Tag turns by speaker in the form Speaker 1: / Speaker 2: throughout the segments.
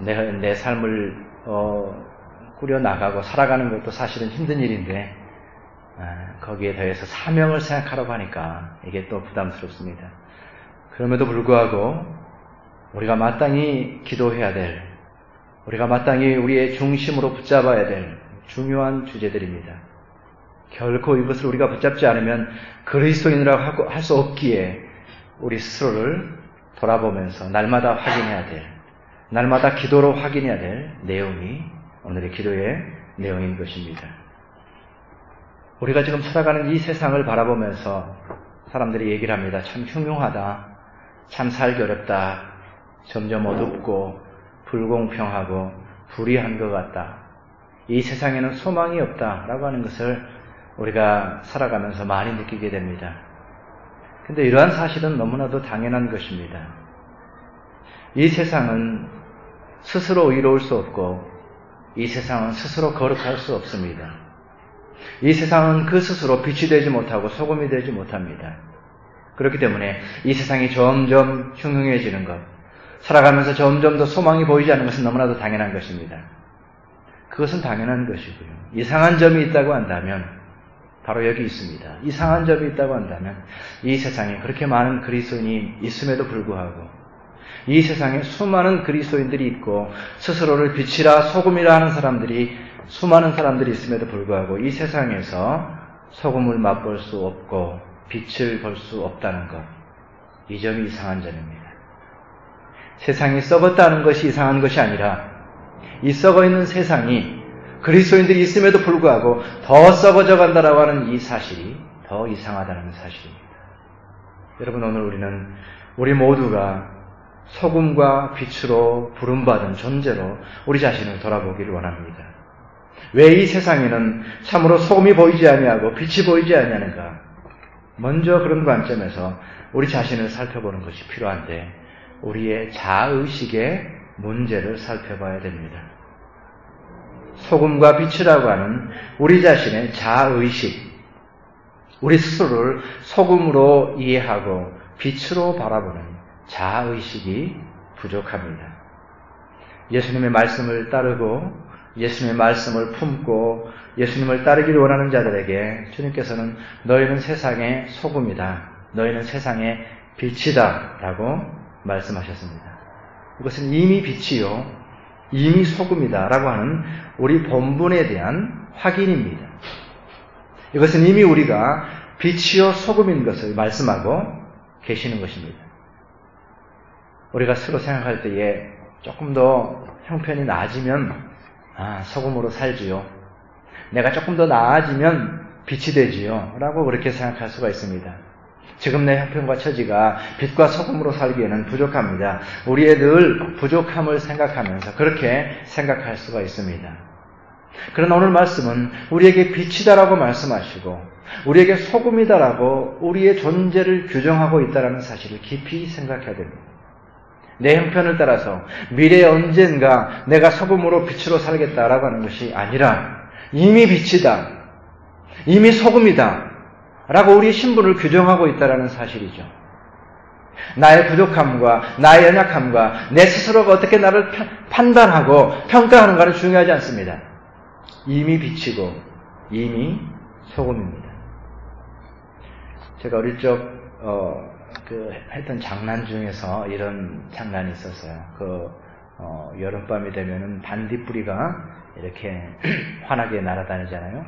Speaker 1: 내, 내 삶을 어, 꾸려 나가고 살아가는 것도 사실은 힘든 일인데 아, 거기에 더해서 사명을 생각하라고 하니까 이게 또 부담스럽습니다. 그럼에도 불구하고 우리가 마땅히 기도해야 될 우리가 마땅히 우리의 중심으로 붙잡아야 될 중요한 주제들입니다. 결코 이것을 우리가 붙잡지 않으면 그리스도인이라고 할 수 없기에 우리 스스로를 돌아보면서 날마다 확인해야 될, 날마다 기도로 확인해야 될 내용이 오늘의 기도의 내용인 것입니다. 우리가 지금 살아가는 이 세상을 바라보면서 사람들이 얘기를 합니다. 참 흉흉하다. 참 살기 어렵다. 점점 어둡고 불공평하고 불의한 것 같다. 이 세상에는 소망이 없다. 라고 하는 것을 우리가 살아가면서 많이 느끼게 됩니다. 근데 이러한 사실은 너무나도 당연한 것입니다. 이 세상은 스스로 의로울 수 없고 이 세상은 스스로 거룩할 수 없습니다. 이 세상은 그 스스로 빛이 되지 못하고 소금이 되지 못합니다. 그렇기 때문에 이 세상이 점점 흉흉해지는 것, 살아가면서 점점 더 소망이 보이지 않는 것은 너무나도 당연한 것입니다. 그것은 당연한 것이고요. 이상한 점이 있다고 한다면 바로 여기 있습니다. 이상한 점이 있다고 한다면 이 세상에 그렇게 많은 그리스도인이 있음에도 불구하고 이 세상에 수많은 그리스도인들이 있고 스스로를 빛이라 소금이라 하는 사람들이 수많은 사람들이 있음에도 불구하고 이 세상에서 소금을 맛볼 수 없고 빛을 볼 수 없다는 것. 이 점이 이상한 점입니다. 세상이 썩었다는 것이 이상한 것이 아니라 이 썩어 있는 세상이 그리스도인들이 있음에도 불구하고 더 썩어져 간다라고 하는 이 사실이 더 이상하다는 사실입니다. 여러분 오늘 우리는 우리 모두가 소금과 빛으로 부름받은 존재로 우리 자신을 돌아보기를 원합니다. 왜 이 세상에는 참으로 소금이 보이지 아니하고 빛이 보이지 아니하는가? 먼저 그런 관점에서 우리 자신을 살펴보는 것이 필요한데 우리의 자의식의 문제를 살펴봐야 됩니다. 소금과 빛이라고 하는 우리 자신의 자의식, 우리 스스로를 소금으로 이해하고 빛으로 바라보는 자의식이 부족합니다. 예수님의 말씀을 따르고 예수님의 말씀을 품고 예수님을 따르기를 원하는 자들에게 주님께서는 너희는 세상의 소금이다. 너희는 세상의 빛이다. 라고 말씀하셨습니다. 이것은 이미 빛이요. 이미 소금이다. 라고 하는 우리 본분에 대한 확인입니다. 이것은 이미 우리가 빛이요 소금인 것을 말씀하고 계시는 것입니다. 우리가 스스로 생각할 때에 조금 더 형편이 나아지면 아, 소금으로 살지요. 내가 조금 더 나아지면 빛이 되지요. 라고 그렇게 생각할 수가 있습니다. 지금 내 형편과 처지가 빛과 소금으로 살기에는 부족합니다. 우리의 늘 부족함을 생각하면서 그렇게 생각할 수가 있습니다. 그러나 오늘 말씀은 우리에게 빛이다라고 말씀하시고 우리에게 소금이다라고 우리의 존재를 규정하고 있다는 사실을 깊이 생각해야 됩니다. 내 형편을 따라서 미래에 언젠가 내가 소금으로 빛으로 살겠다라고 하는 것이 아니라 이미 빛이다. 이미 소금이다. 라고 우리의 신분을 규정하고 있다는 사실이죠. 나의 부족함과 나의 연약함과 내 스스로가 어떻게 나를 판단하고 평가하는가는 중요하지 않습니다. 이미 빛이고 이미 소금입니다. 제가 어릴 적 어, 그 했던 장난 중에서 이런 장난이 있었어요. 그 어, 여름밤이 되면은 반딧불이가 이렇게 환하게 날아다니잖아요.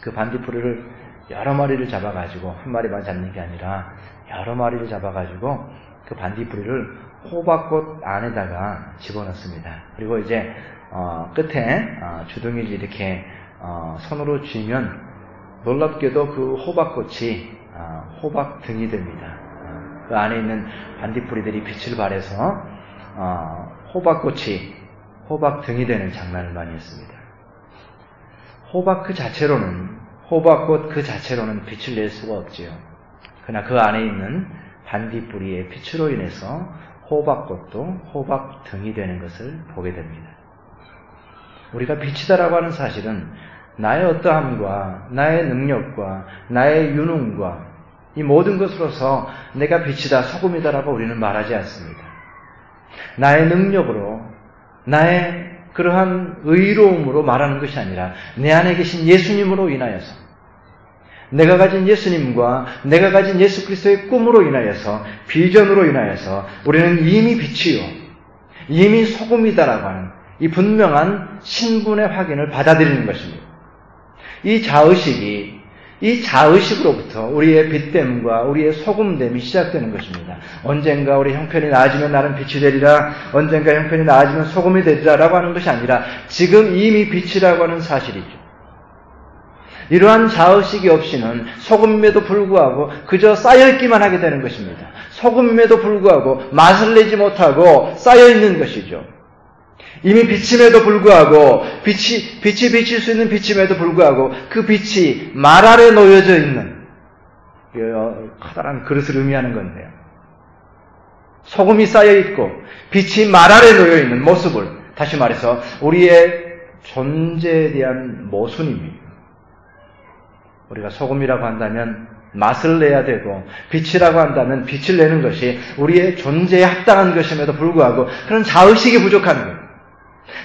Speaker 1: 그 반딧불이를 여러 마리를 잡아가지고 한 마리만 잡는 게 아니라 여러 마리를 잡아가지고 그 반딧불이를 호박꽃 안에다가 집어넣습니다. 그리고 이제 어, 끝에 어, 주둥이를 이렇게 어, 손으로 쥐면 놀랍게도 그 호박꽃이 어, 호박 등이 됩니다. 어, 그 안에 있는 반딧불이들이 빛을 발해서 어, 호박꽃이 호박 등이 되는 장난을 많이 했습니다. 호박 그 자체로는 호박꽃 그 자체로는 빛을 낼 수가 없지요. 그러나 그 안에 있는 반딧불이의 빛으로 인해서 호박꽃도 호박 등이 되는 것을 보게 됩니다. 우리가 빛이다라고 하는 사실은 나의 어떠함과 나의 능력과 나의 유능과 이 모든 것으로서 내가 빛이다, 소금이다라고 우리는 말하지 않습니다. 나의 능력으로, 나의 그러한 의로움으로 말하는 것이 아니라 내 안에 계신 예수님으로 인하여서 내가 가진 예수님과 내가 가진 예수 그리스도의 꿈으로 인하여서 비전으로 인하여서 우리는 이미 빛이요 이미 소금이다라고 하는 이 분명한 신분의 확인을 받아들이는 것입니다. 이 자의식이 이 자의식으로부터 우리의 빛됨과 우리의 소금됨이 시작되는 것입니다. 언젠가 우리 형편이 나아지면 나는 빛이 되리라, 언젠가 형편이 나아지면 소금이 되리라라고 하는 것이 아니라 지금 이미 빛이라고 하는 사실이죠. 이러한 자의식이 없이는 소금임에도 불구하고 그저 쌓여있기만 하게 되는 것입니다. 소금임에도 불구하고 맛을 내지 못하고 쌓여있는 것이죠. 이미 비침에도 불구하고 빛이 빛이 비칠 수 있는 비침에도 불구하고 그 빛이 말 아래 놓여져 있는 커다란 그릇을 의미하는 건데요. 소금이 쌓여 있고 빛이 말 아래 놓여 있는 모습을 다시 말해서 우리의 존재에 대한 모순입니다. 우리가 소금이라고 한다면 맛을 내야 되고 빛이라고 한다면 빛을 내는 것이 우리의 존재에 합당한 것임에도 불구하고 그런 자의식이 부족한 거예요.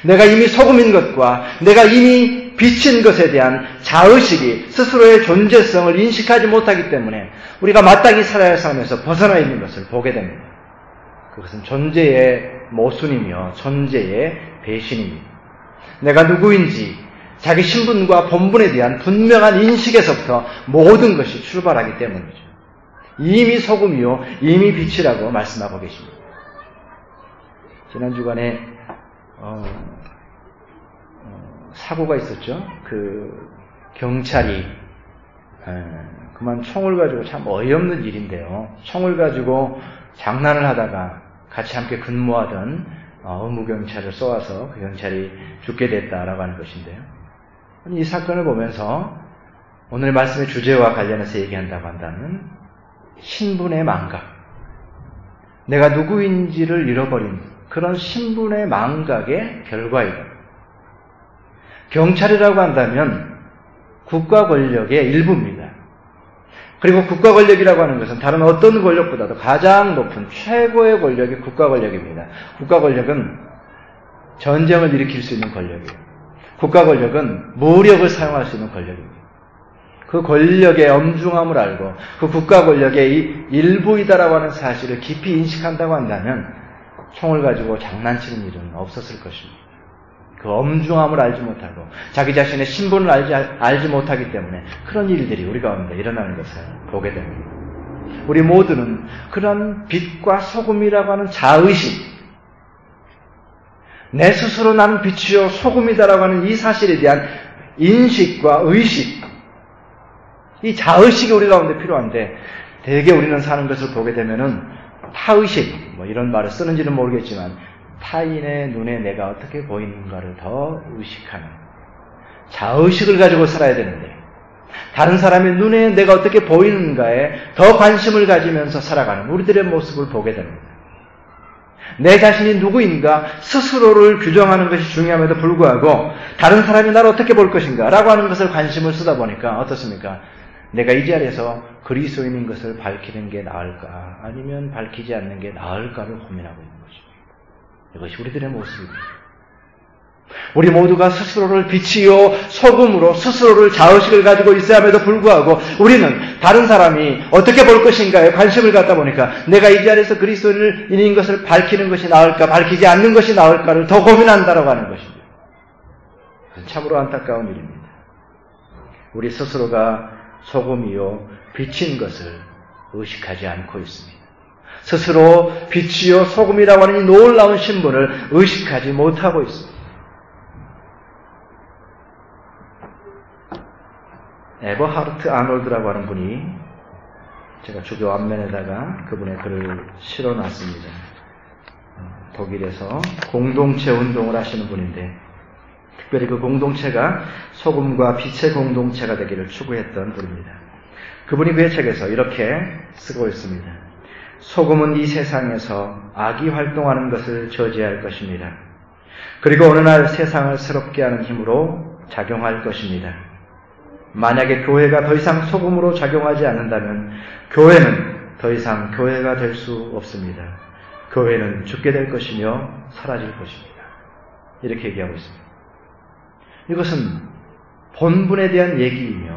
Speaker 1: 내가 이미 소금인 것과 내가 이미 비친 것에 대한 자의식이 스스로의 존재성을 인식하지 못하기 때문에 우리가 마땅히 살아야 삶에서 벗어나 있는 것을 보게 됩니다. 그것은 존재의 모순이며 존재의 배신입니다. 내가 누구인지 자기 신분과 본분에 대한 분명한 인식에서부터 모든 것이 출발하기 때문이죠. 이미 소금이요, 이미 빛이라고 말씀하고 계십니다. 지난 주간에 어, 어, 사고가 있었죠. 그 경찰이 에, 그만 총을 가지고 참 어이없는 일인데요. 총을 가지고 장난을 하다가 같이 함께 근무하던 어, 의무 경찰을 쏘아서 그 경찰이 죽게 됐다라고 하는 것인데요. 이 사건을 보면서 오늘 말씀의 주제와 관련해서 얘기한다고 한다면 신분의 망각, 내가 누구인지를 잃어버린 그런 신분의 망각의 결과이다. 경찰이라고 한다면 국가 권력의 일부입니다. 그리고 국가 권력이라고 하는 것은 다른 어떤 권력보다도 가장 높은 최고의 권력이 국가 권력입니다. 국가 권력은 전쟁을 일으킬 수 있는 권력이에요. 국가 권력은 무력을 사용할 수 있는 권력입니다. 그 권력의 엄중함을 알고 그 국가 권력의 일부이다라고 하는 사실을 깊이 인식한다고 한다면 총을 가지고 장난치는 일은 없었을 것입니다. 그 엄중함을 알지 못하고 자기 자신의 신분을 알지, 알지 못하기 때문에 그런 일들이 우리 가운데 일어나는 것을 보게 됩니다. 우리 모두는 그런 빛과 소금이라고 하는 자의식, 내 스스로 나는 빛이요 소금이다라고 하는 이 사실에 대한 인식과 의식, 이 자의식이 우리 가운데 필요한데 대개 우리는 사는 것을 보게 되면은 타의식, 뭐 이런 말을 쓰는지는 모르겠지만 타인의 눈에 내가 어떻게 보이는가를 더 의식하는 자의식을 가지고 살아야 되는데 다른 사람의 눈에 내가 어떻게 보이는가에 더 관심을 가지면서 살아가는 우리들의 모습을 보게 됩니다. 내 자신이 누구인가 스스로를 규정하는 것이 중요함에도 불구하고 다른 사람이 나를 어떻게 볼 것인가 라고 하는 것을 관심을 쓰다 보니까 어떻습니까? 내가 이 자리에서 그리스도인인 것을 밝히는 게 나을까 아니면 밝히지 않는 게 나을까를 고민하고 있는 것입니다. 이것이 우리들의 모습입니다. 우리 모두가 스스로를 빛이요 소금으로 스스로를 자의식을 가지고 있어야 함에도 불구하고 우리는 다른 사람이 어떻게 볼 것인가에 관심을 갖다 보니까 내가 이 자리에서 그리스도인인 것을 밝히는 것이 나을까 밝히지 않는 것이 나을까를 더 고민한다라고 하는 것입니다. 참으로 안타까운 일입니다. 우리 스스로가 소금이요 빛인 것을 의식하지 않고 있습니다. 스스로 빛이요 소금이라고 하는 이 놀라운 신분을 의식하지 못하고 있습니다. 에버하르트 아놀드라고 하는 분이 제가 주교 앞면에다가 그분의 글을 실어놨습니다. 독일에서 공동체 운동을 하시는 분인데 특별히 그 공동체가 소금과 빛의 공동체가 되기를 추구했던 분입니다. 그분이 그의 책에서 이렇게 쓰고 있습니다. 소금은 이 세상에서 악이 활동하는 것을 저지할 것입니다. 그리고 어느 날 세상을 새롭게 하는 힘으로 작용할 것입니다. 만약에 교회가 더 이상 소금으로 작용하지 않는다면 교회는 더 이상 교회가 될 수 없습니다. 교회는 죽게 될 것이며 사라질 것입니다. 이렇게 얘기하고 있습니다. 이것은 본분에 대한 얘기이며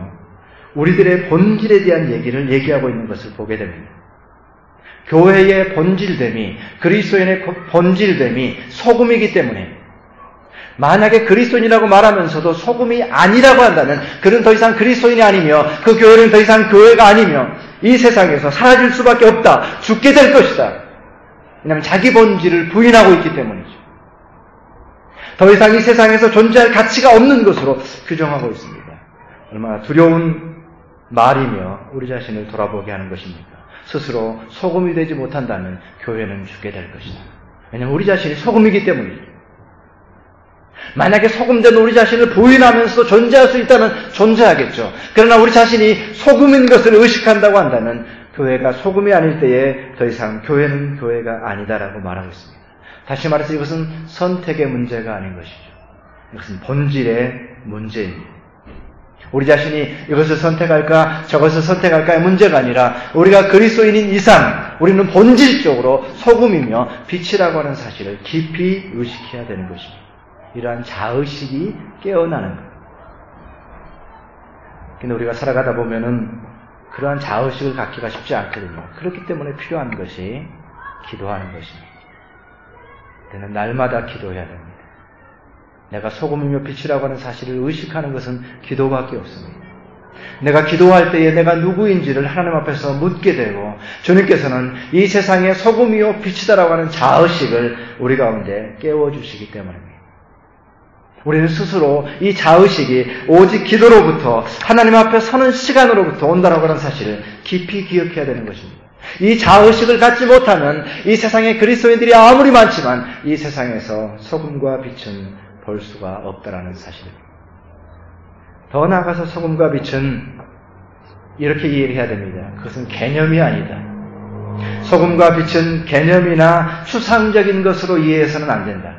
Speaker 1: 우리들의 본질에 대한 얘기를 얘기하고 있는 것을 보게 됩니다. 교회의 본질됨이 그리스도인의 본질됨이 소금이기 때문에 만약에 그리스도인이라고 말하면서도 소금이 아니라고 한다면 그는 더 이상 그리스도인이 아니며 그 교회는 더 이상 교회가 아니며 이 세상에서 사라질 수밖에 없다. 죽게 될 것이다. 왜냐하면 자기 본질을 부인하고 있기 때문이죠. 더 이상 이 세상에서 존재할 가치가 없는 것으로 규정하고 있습니다. 얼마나 두려운 말이며 우리 자신을 돌아보게 하는 것입니까? 스스로 소금이 되지 못한다면 교회는 죽게 될 것이다. 왜냐하면 우리 자신이 소금이기 때문이죠. 만약에 소금된 우리 자신을 부인하면서 존재할 수 있다면 존재하겠죠. 그러나 우리 자신이 소금인 것을 의식한다고 한다면 교회가 소금이 아닐 때에 더 이상 교회는 교회가 아니다라고 말하고 있습니다. 다시 말해서 이것은 선택의 문제가 아닌 것이죠. 이것은 본질의 문제입니다. 우리 자신이 이것을 선택할까 저것을 선택할까의 문제가 아니라 우리가 그리스도인인 이상 우리는 본질적으로 소금이며 빛이라고 하는 사실을 깊이 의식해야 되는 것입니다. 이러한 자의식이 깨어나는 것. 근데 우리가 살아가다 보면은 그러한 자의식을 갖기가 쉽지 않거든요. 그렇기 때문에 필요한 것이 기도하는 것입니다. 때는 날마다 기도해야 됩니다. 내가 소금이며 빛이라고 하는 사실을 의식하는 것은 기도밖에 없습니다. 내가 기도할 때에 내가 누구인지를 하나님 앞에서 묻게 되고 주님께서는 이 세상에 소금이요 빛이다라고 하는 자의식을 우리 가운데 깨워주시기 때문입니다. 우리는 스스로 이 자의식이 오직 기도로부터 하나님 앞에 서는 시간으로부터 온다라고 하는 사실을 깊이 기억해야 되는 것입니다. 이 자의식을 갖지 못하면 이 세상에 그리스도인들이 아무리 많지만 이 세상에서 소금과 빛은 볼 수가 없다라는 사실입니다. 더 나아가서 소금과 빛은 이렇게 이해를 해야 됩니다. 그것은 개념이 아니다. 소금과 빛은 개념이나 추상적인 것으로 이해해서는 안 된다.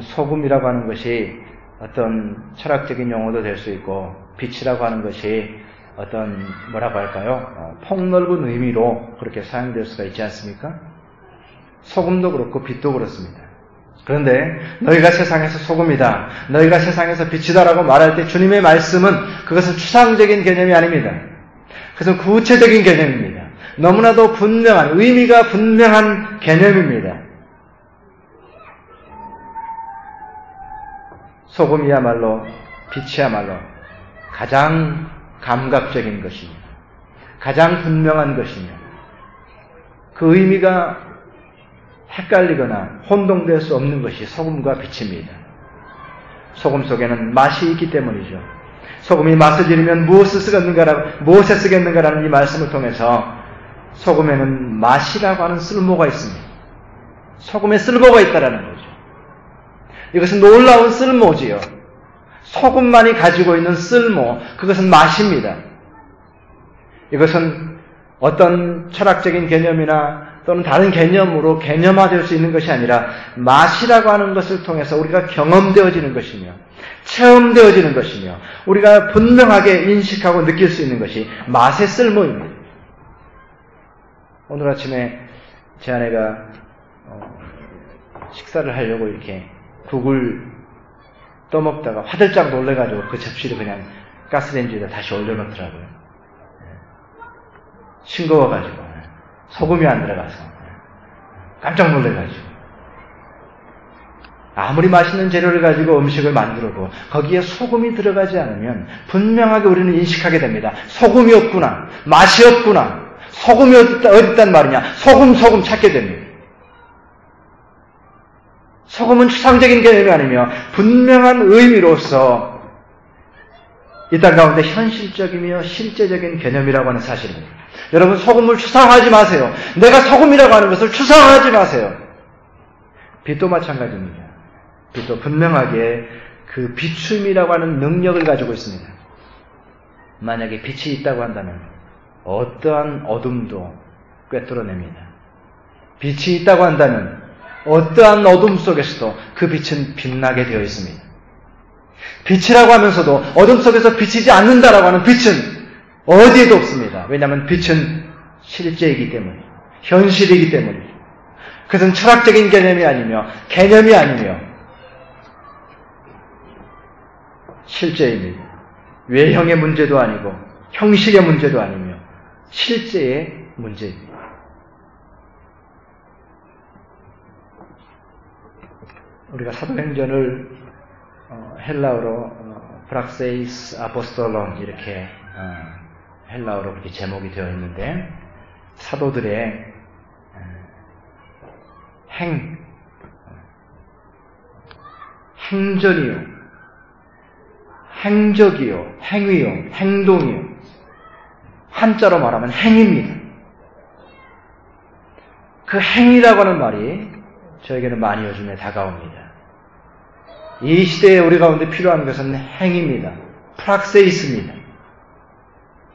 Speaker 1: 소금이라고 하는 것이 어떤 철학적인 용어도 될 수 있고 빛이라고 하는 것이 어떤 뭐라고 할까요? 어, 폭넓은 의미로 그렇게 사용될 수가 있지 않습니까? 소금도 그렇고 빛도 그렇습니다. 그런데 너희가 세상에서 소금이다. 너희가 세상에서 빛이다라고 말할 때 주님의 말씀은 그것은 추상적인 개념이 아닙니다. 그것은 구체적인 개념입니다. 너무나도 분명한 의미가 분명한 개념입니다. 소금이야말로 빛이야말로 가장 감각적인 것이며 가장 분명한 것이며 그 의미가 헷갈리거나 혼동될 수 없는 것이 소금과 빛입니다. 소금 속에는 맛이 있기 때문이죠. 소금이 맛을 잃으면 무엇을 쓰겠는가라, 무엇에 쓰겠는가라는 이 말씀을 통해서 소금에는 맛이라고 하는 쓸모가 있습니다. 소금에 쓸모가 있다라는 거죠. 이것은 놀라운 쓸모지요. 소금만이 가지고 있는 쓸모, 그것은 맛입니다. 이것은 어떤 철학적인 개념이나 또는 다른 개념으로 개념화될 수 있는 것이 아니라 맛이라고 하는 것을 통해서 우리가 경험되어지는 것이며 체험되어지는 것이며 우리가 분명하게 인식하고 느낄 수 있는 것이 맛의 쓸모입니다. 오늘 아침에 제 아내가 어, 식사를 하려고 이렇게 국을 떠먹다가 화들짝 놀래가지고 그 접시를 그냥 가스레인지에다 다시 올려놓더라고요. 예. 싱거워가지고 예. 소금이 안 들어가서 예. 깜짝 놀래가지고 아무리 맛있는 재료를 가지고 음식을 만들어도 거기에 소금이 들어가지 않으면 분명하게 우리는 인식하게 됩니다. 소금이 없구나, 맛이 없구나, 소금이 있단 말이냐, 소금 소금 찾게 됩니다. 소금은 추상적인 개념이 아니며 분명한 의미로서 이 땅 가운데 현실적이며 실제적인 개념이라고 하는 사실입니다. 여러분 소금을 추상하지 마세요. 내가 소금이라고 하는 것을 추상하지 마세요. 빛도 마찬가지입니다. 빛도 분명하게 그 비춤이라고 하는 능력을 가지고 있습니다. 만약에 빛이 있다고 한다면 어떠한 어둠도 꿰뚫어냅니다. 빛이 있다고 한다면 어떠한 어둠 속에서도 그 빛은 빛나게 되어 있습니다. 빛이라고 하면서도 어둠 속에서 비치지 않는다라고 하는 빛은 어디에도 없습니다. 왜냐하면 빛은 실제이기 때문에, 현실이기 때문에. 그것은 철학적인 개념이 아니며, 개념이 아니며, 실제입니다. 외형의 문제도 아니고 형식의 문제도 아니며 실제의 문제입니다. 우리가 사도행전을 어, 헬라어로 어, 프락세이스 아포스톨론 이렇게 어, 헬라어로 그렇게 제목이 되어 있는데 사도들의 행 행전이요 행적이요 행위요 행동이요 한자로 말하면 행입니다. 그 행위라고 하는 말이 저에게는 많이 요즘에 다가옵니다. 이 시대에 우리 가운데 필요한 것은 행입니다. 프락세이스입니다.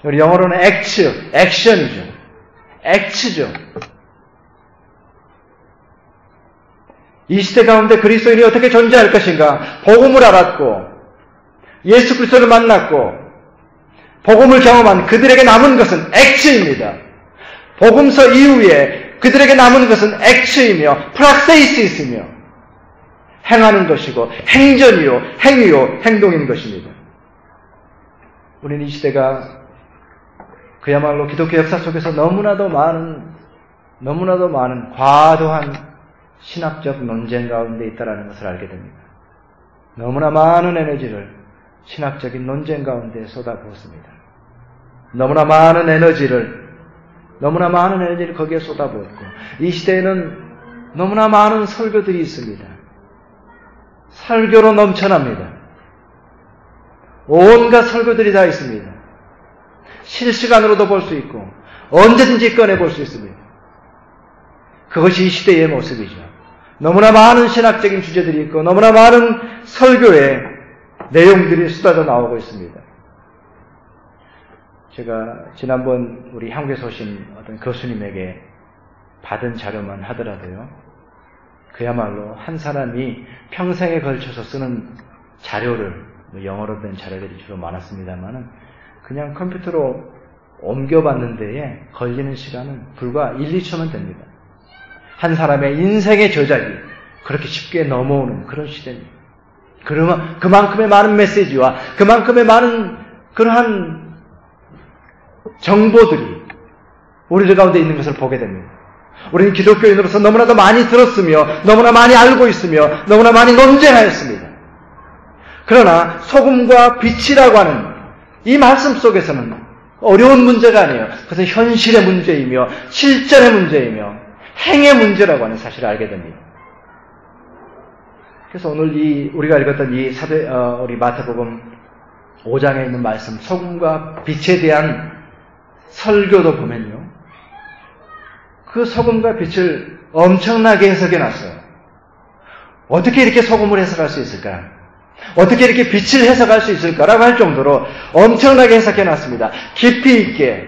Speaker 1: 우리 영어로는 액츠, 액션이죠. 액츠죠. 이 시대 가운데 그리스도인이 어떻게 존재할 것인가? 복음을 알았고, 예수 그리스도를 만났고, 복음을 경험한 그들에게 남은 것은 액츠입니다. 복음서 이후에 그들에게 남은 것은 액츠이며 프락세이스이며 행하는 것이고 행전이요, 행위요, 행동인 것입니다. 우리는 이 시대가 그야말로 기독교 역사 속에서 너무나도 많은, 너무나도 많은 과도한 신학적 논쟁 가운데 있다는 것을 알게 됩니다. 너무나 많은 에너지를 신학적인 논쟁 가운데 쏟아부었습니다. 너무나 많은 에너지를, 너무나 많은 에너지를 거기에 쏟아부었고, 이 시대에는 너무나 많은 설교들이 있습니다. 설교로 넘쳐납니다. 온갖 설교들이 다 있습니다. 실시간으로도 볼 수 있고 언제든지 꺼내 볼 수 있습니다. 그것이 이 시대의 모습이죠. 너무나 많은 신학적인 주제들이 있고 너무나 많은 설교의 내용들이 쏟아져 나오고 있습니다. 제가 지난번 우리 한국에서 오신 어떤 교수님에게 받은 자료만 하더라도요. 그야말로 한 사람이 평생에 걸쳐서 쓰는 자료를 뭐 영어로 된 자료들이 주로 많았습니다만은 그냥 컴퓨터로 옮겨봤는 데에 걸리는 시간은 불과 1, 2초면 됩니다. 한 사람의 인생의 저작이 그렇게 쉽게 넘어오는 그런 시대입니다. 그러면 그만큼의 많은 메시지와 그만큼의 많은 그러한 정보들이 우리들 가운데 있는 것을 보게 됩니다. 우리는 기독교인으로서 너무나도 많이 들었으며 너무나 많이 알고 있으며 너무나 많이 논쟁하였습니다. 그러나 소금과 빛이라고 하는 이 말씀 속에서는 어려운 문제가 아니에요. 그것은 현실의 문제이며 실전의 문제이며 행의 문제라고 하는 사실을 알게 됩니다. 그래서 오늘 이 우리가 읽었던 이 사대 어, 우리 마태복음 5장에 있는 말씀 소금과 빛에 대한 설교도 보면요. 그 소금과 빛을 엄청나게 해석해 놨어요. 어떻게 이렇게 소금을 해석할 수 있을까? 어떻게 이렇게 빛을 해석할 수 있을까라고 할 정도로 엄청나게 해석해 놨습니다. 깊이 있게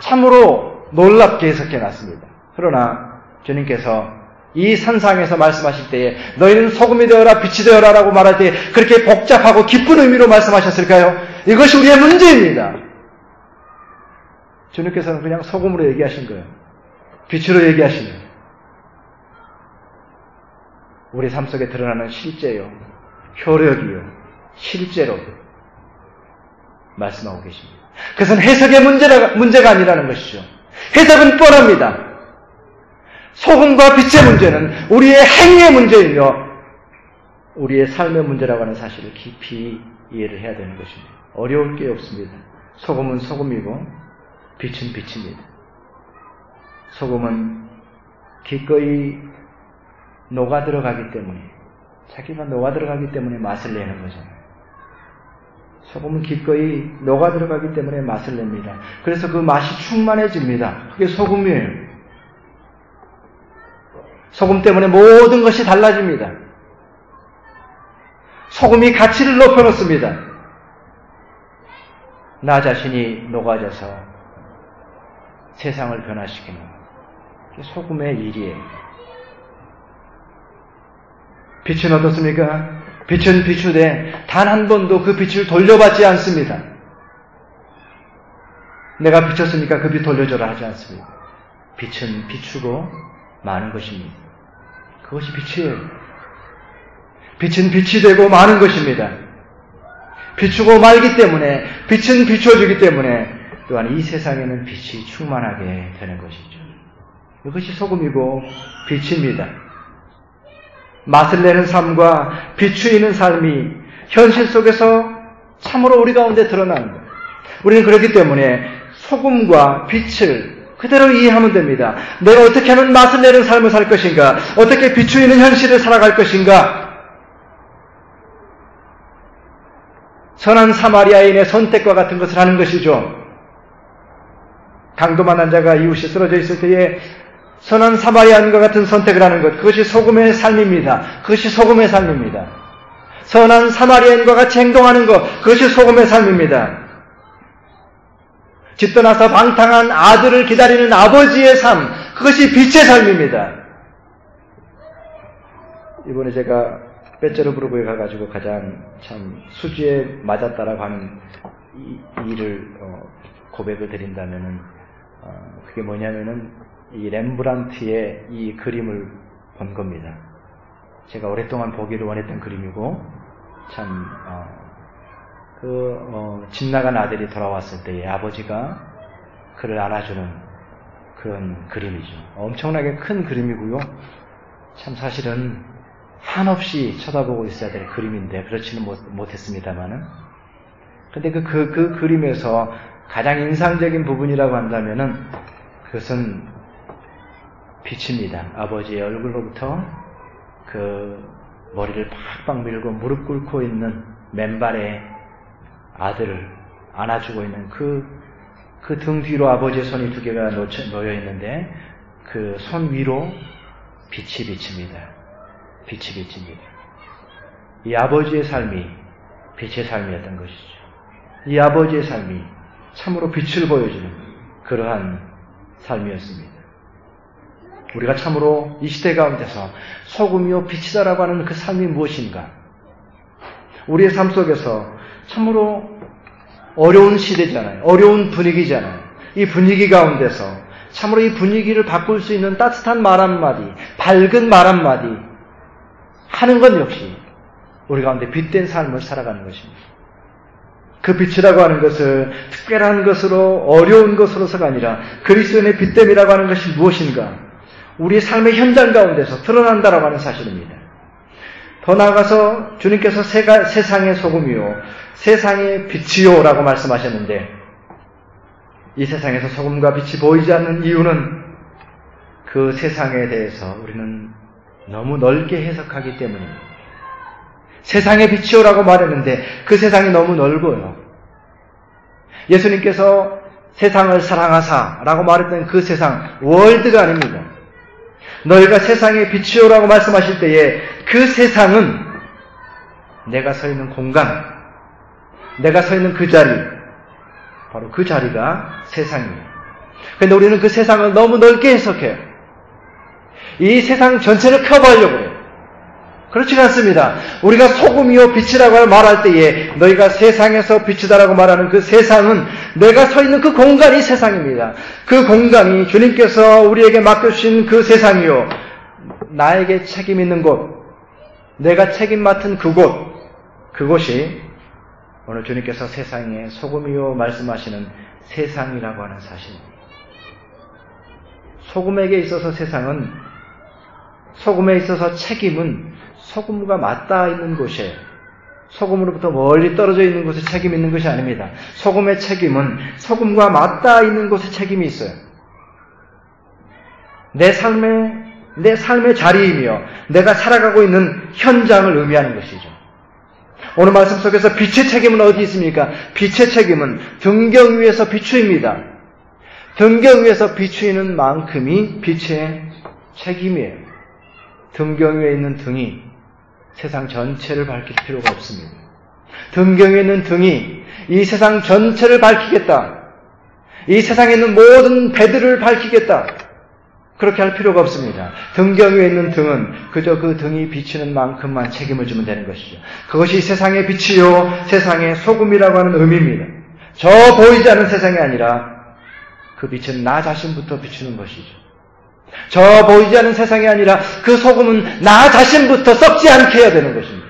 Speaker 1: 참으로 놀랍게 해석해 놨습니다. 그러나 주님께서 이 산상에서 말씀하실 때에 너희는 소금이 되어라 빛이 되어라라고 말할 때 그렇게 복잡하고 깊은 의미로 말씀하셨을까요? 이것이 우리의 문제입니다. 주님께서는 그냥 소금으로 얘기하신 거예요. 빛으로 얘기하신 거예요. 우리 삶 속에 드러나는 실제요. 효력이요. 실제로 말씀하고 계십니다. 그것은 해석의 문제가, 문제가 아니라는 것이죠. 해석은 뻔합니다. 소금과 빛의 문제는 우리의 행위의 문제이며 우리의 삶의 문제라고 하는 사실을 깊이 이해를 해야 되는 것입니다. 어려울 게 없습니다. 소금은 소금이고 빛은 빛입니다. 소금은 기꺼이 녹아 들어가기 때문에 자기가 녹아 들어가기 때문에 맛을 내는 거잖아요. 소금은 기꺼이 녹아 들어가기 때문에 맛을 냅니다. 그래서 그 맛이 충만해집니다. 그게 소금이에요. 소금 때문에 모든 것이 달라집니다. 소금이 가치를 높여놓습니다. 나 자신이 녹아져서 세상을 변화시키는 소금의 일이에요. 빛은 어떻습니까? 빛은 비추되 단 한 번도 그 빛을 돌려받지 않습니다. 내가 비쳤으니까 그 빛 돌려줘라 하지 않습니다. 빛은 비추고 많은 것입니다. 그것이 빛이에요. 빛은 빛이 되고 많은 것입니다. 비추고 말기 때문에 빛은 비춰주기 때문에 또한 이 세상에는 빛이 충만하게 되는 것이죠. 이것이 소금이고 빛입니다. 맛을 내는 삶과 비추이는 삶이 현실 속에서 참으로 우리 가운데 드러나는 거예요. 우리는 그렇기 때문에 소금과 빛을 그대로 이해하면 됩니다. 내가 어떻게 하면 맛을 내는 삶을 살 것인가? 어떻게 비추이는 현실을 살아갈 것인가? 선한 사마리아인의 선택과 같은 것을 하는 것이죠. 강도 만난 자가 이웃이 쓰러져 있을 때에 선한 사마리아인과 같은 선택을 하는 것, 그것이 소금의 삶입니다. 그것이 소금의 삶입니다. 선한 사마리아인과 같이 행동하는 것, 그것이 소금의 삶입니다. 집 떠나서 방탕한 아들을 기다리는 아버지의 삶, 그것이 빛의 삶입니다. 이번에 제가 빼째로 부르고에 가가지고 가장 참 수지에 맞았다라고 하는 이, 일을 어, 고백을 드린다면은 어, 그게 뭐냐면은 이 렘브란트의 이 그림을 본 겁니다. 제가 오랫동안 보기를 원했던 그림이고 참 어, 그 어, 집 나간 아들이 돌아왔을 때에 아버지가 그를 안아주는 그런 그림이죠. 엄청나게 큰 그림이고요. 참 사실은 한없이 쳐다보고 있어야 될 그림인데 그렇지는 못, 했습니다만은 근데 그, 그, 그 그림에서 가장 인상적인 부분이라고 한다면은 그것은 빛입니다. 아버지의 얼굴로부터 그 머리를 팍팍 밀고 무릎 꿇고 있는 맨발의 아들을 안아주고 있는 그, 그 등 뒤로 아버지의 손이 두 개가 놓여 있는데 그 손 위로 빛이 비칩니다. 빛이 비칩니다. 이 아버지의 삶이 빛의 삶이었던 것이죠. 이 아버지의 삶이 참으로 빛을 보여주는 그러한 삶이었습니다. 우리가 참으로 이 시대 가운데서 소금이요 빛이다라고 하는 그 삶이 무엇인가? 우리의 삶 속에서 참으로 어려운 시대잖아요. 어려운 분위기잖아요. 이 분위기 가운데서 참으로 이 분위기를 바꿀 수 있는 따뜻한 말 한마디, 밝은 말 한마디 하는 건 역시 우리 가운데 빛된 삶을 살아가는 것입니다. 그 빛이라고 하는 것을 특별한 것으로 어려운 것으로서가 아니라 그리스도인의 빛됨이라고 하는 것이 무엇인가? 우리 삶의 현장 가운데서 드러난다라고 하는 사실입니다. 더 나아가서 주님께서 세가, 세상의 소금이요, 세상의 빛이요라고 말씀하셨는데 이 세상에서 소금과 빛이 보이지 않는 이유는 그 세상에 대해서 우리는 너무 넓게 해석하기 때문입니다. 세상의 빛이오라고 말했는데 그 세상이 너무 넓어요. 예수님께서 세상을 사랑하사라고 말했던 그 세상, 월드가 아닙니다. 너희가 세상의 빛이오라고 말씀하실 때에 그 세상은 내가 서 있는 공간, 내가 서 있는 그 자리, 바로 그 자리가 세상이에요. 그런데 우리는 그 세상을 너무 넓게 해석해요. 이 세상 전체를 커버하려고 해요. 그렇지는 않습니다. 우리가 소금이요 빛이라고 말할 때에 너희가 세상에서 빛이다라고 말하는 그 세상은 내가 서 있는 그 공간이 세상입니다. 그 공간이 주님께서 우리에게 맡겨주신 그 세상이요. 나에게 책임 있는 곳, 내가 책임 맡은 그곳, 그곳이 오늘 주님께서 세상에 소금이요 말씀하시는 세상이라고 하는 사실입니다. 소금에게 있어서 세상은 소금에 있어서 책임은 소금과 맞닿아 있는 곳에 소금으로부터 멀리 떨어져 있는 곳에 책임 있는 것이 아닙니다. 소금의 책임은 소금과 맞닿아 있는 곳에 책임이 있어요. 내 삶의 내 삶의 자리이며 내가 살아가고 있는 현장을 의미하는 것이죠. 오늘 말씀 속에서 빛의 책임은 어디 있습니까? 빛의 책임은 등경 위에서 비추입니다. 등경 위에서 비추이는 만큼이 빛의 책임이에요. 등경 위에 있는 등이 세상 전체를 밝힐 필요가 없습니다. 등경에 있는 등이 이 세상 전체를 밝히겠다. 이 세상에 있는 모든 배들을 밝히겠다. 그렇게 할 필요가 없습니다. 등경 위에 있는 등은 그저 그 등이 비치는 만큼만 책임을 지면 되는 것이죠. 그것이 세상의 빛이요, 세상의 소금이라고 하는 의미입니다. 저 보이지 않는 세상이 아니라 그 빛은 나 자신부터 비추는 것이죠. 저 보이지 않는 세상이 아니라 그 소금은 나 자신부터 썩지 않게 해야 되는 것입니다.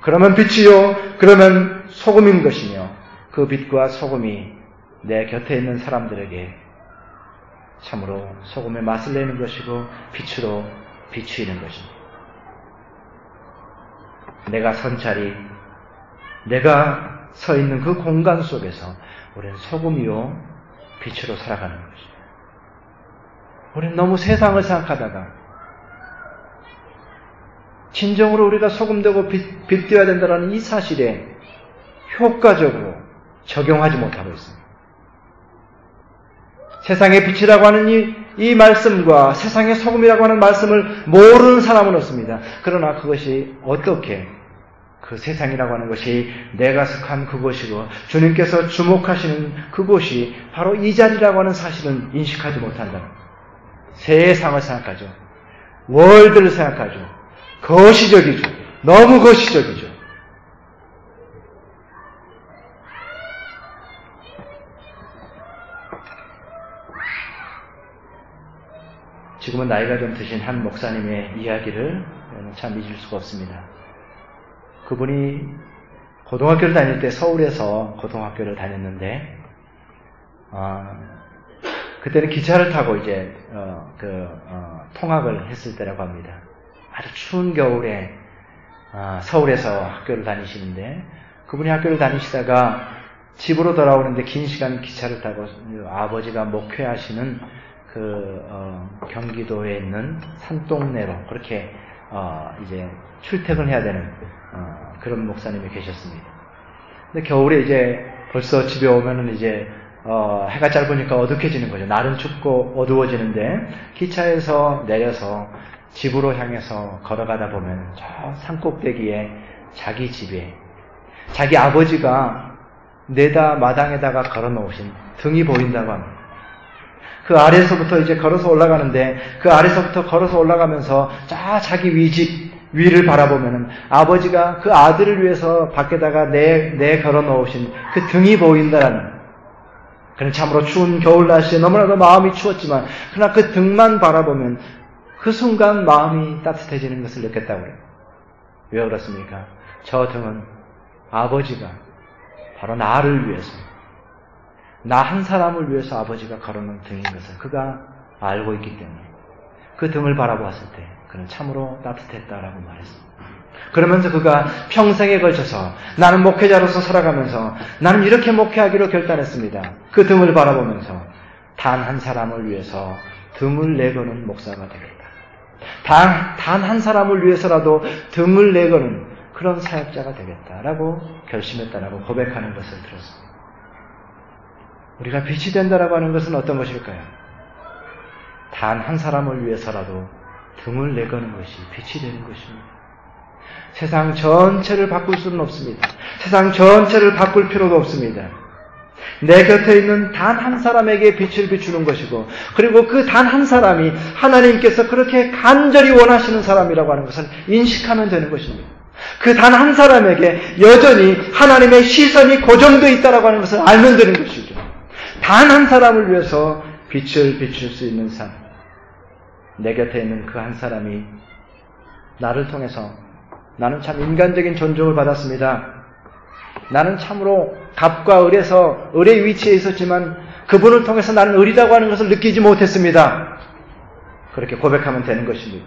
Speaker 1: 그러면 빛이요. 그러면 소금인 것이며 그 빛과 소금이 내 곁에 있는 사람들에게 참으로 소금의 맛을 내는 것이고 빛으로 비추이는 것입니다. 내가 선 자리, 내가 서 있는 그 공간 속에서 우리는 소금이요 빛으로 살아가는 것입니다. 우리는 너무 세상을 생각하다가 진정으로 우리가 소금되고 빛, 빛되어야 된다는 이 사실에 효과적으로 적용하지 못하고 있습니다. 세상의 빛이라고 하는 이, 이 말씀과 세상의 소금이라고 하는 말씀을 모르는 사람은 없습니다. 그러나 그것이 어떻게 그 세상이라고 하는 것이 내가 속한 그곳이고 주님께서 주목하시는 그곳이 바로 이 자리라고 하는 사실은 인식하지 못한다. 세상을 생각하죠. 월드를 생각하죠. 거시적이죠. 너무 거시적이죠. 지금은 나이가 좀 드신 한 목사님의 이야기를 참 잊을 수가 없습니다. 그분이 고등학교를 다닐 때 서울에서 고등학교를 다녔는데, 어, 그때는 기차를 타고 이제 어, 그 어, 통학을 했을 때라고 합니다. 아주 추운 겨울에 아, 서울에서 학교를 다니시는데 그분이 학교를 다니시다가 집으로 돌아오는데 긴 시간 기차를 타고 아버지가 목회하시는 그 어, 경기도에 있는 산동네로 그렇게 어, 이제 출퇴근해야 되는 어, 그런 목사님이 계셨습니다. 근데 겨울에 이제 벌써 집에 오면은 이제 어, 해가 짧으니까 어둑해지는 거죠. 날은 춥고 어두워지는데 기차에서 내려서 집으로 향해서 걸어가다 보면 저 산꼭대기에 자기 집에 자기 아버지가 내다 마당에다가 걸어 놓으신 등이 보인다고 합니다. 그 아래서부터 이제 걸어서 올라가는데 그 아래서부터 걸어서 올라가면서 자 자기 위집 위를 바라보면은 아버지가 그 아들을 위해서 밖에다가 내, 내 걸어 놓으신 그 등이 보인다라는 그는 참으로 추운 겨울 날씨에 너무나도 마음이 추웠지만 그러나 그 등만 바라보면 그 순간 마음이 따뜻해지는 것을 느꼈다고 그래요. 왜 그렇습니까? 저 등은 아버지가 바로 나를 위해서 나 한 사람을 위해서 아버지가 걸어놓은 등인 것을 그가 알고 있기 때문에 그 등을 바라보았을 때 그는 참으로 따뜻했다라고 말했습니다. 그러면서 그가 평생에 걸쳐서 나는 목회자로서 살아가면서 나는 이렇게 목회하기로 결단했습니다. 그 등을 바라보면서 단 한 사람을 위해서 등을 내거는 목사가 되겠다. 단, 단 한 사람을 위해서라도 등을 내거는 그런 사역자가 되겠다라고 결심했다라고 고백하는 것을 들었습니다. 우리가 빛이 된다라고 하는 것은 어떤 것일까요? 단 한 사람을 위해서라도 등을 내거는 것이 빛이 되는 것입니다. 세상 전체를 바꿀 수는 없습니다. 세상 전체를 바꿀 필요도 없습니다. 내 곁에 있는 단 한 사람에게 빛을 비추는 것이고, 그리고 그 단 한 사람이 하나님께서 그렇게 간절히 원하시는 사람이라고 하는 것을 인식하면 되는 것입니다. 그 단 한 사람에게 여전히 하나님의 시선이 고정되어 있다고 하는 것을 알면 되는 것이죠. 단 한 사람을 위해서 빛을 비출 수 있는 삶. 내 곁에 있는 그 한 사람이 나를 통해서 나는 참 인간적인 존중을 받았습니다. 나는 참으로 갑과 을에서 을의 위치에 있었지만 그분을 통해서 나는 을이라고 하는 것을 느끼지 못했습니다. 그렇게 고백하면 되는 것입니다.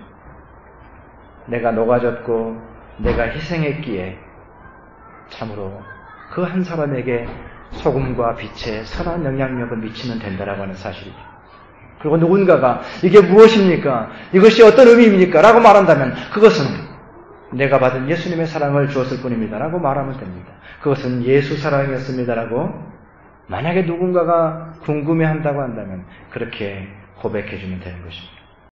Speaker 1: 내가 녹아졌고 내가 희생했기에 참으로 그 한 사람에게 소금과 빛의 선한 영향력을 미치면 된다라고 하는 사실이죠. 그리고 누군가가 이게 무엇입니까? 이것이 어떤 의미입니까? 라고 말한다면 그것은 내가 받은 예수님의 사랑을 주었을 뿐입니다. 라고 말하면 됩니다. 그것은 예수 사랑이었습니다라고 만약에 누군가가 궁금해 한다고 한다면 그렇게 고백해 주면 되는 것입니다.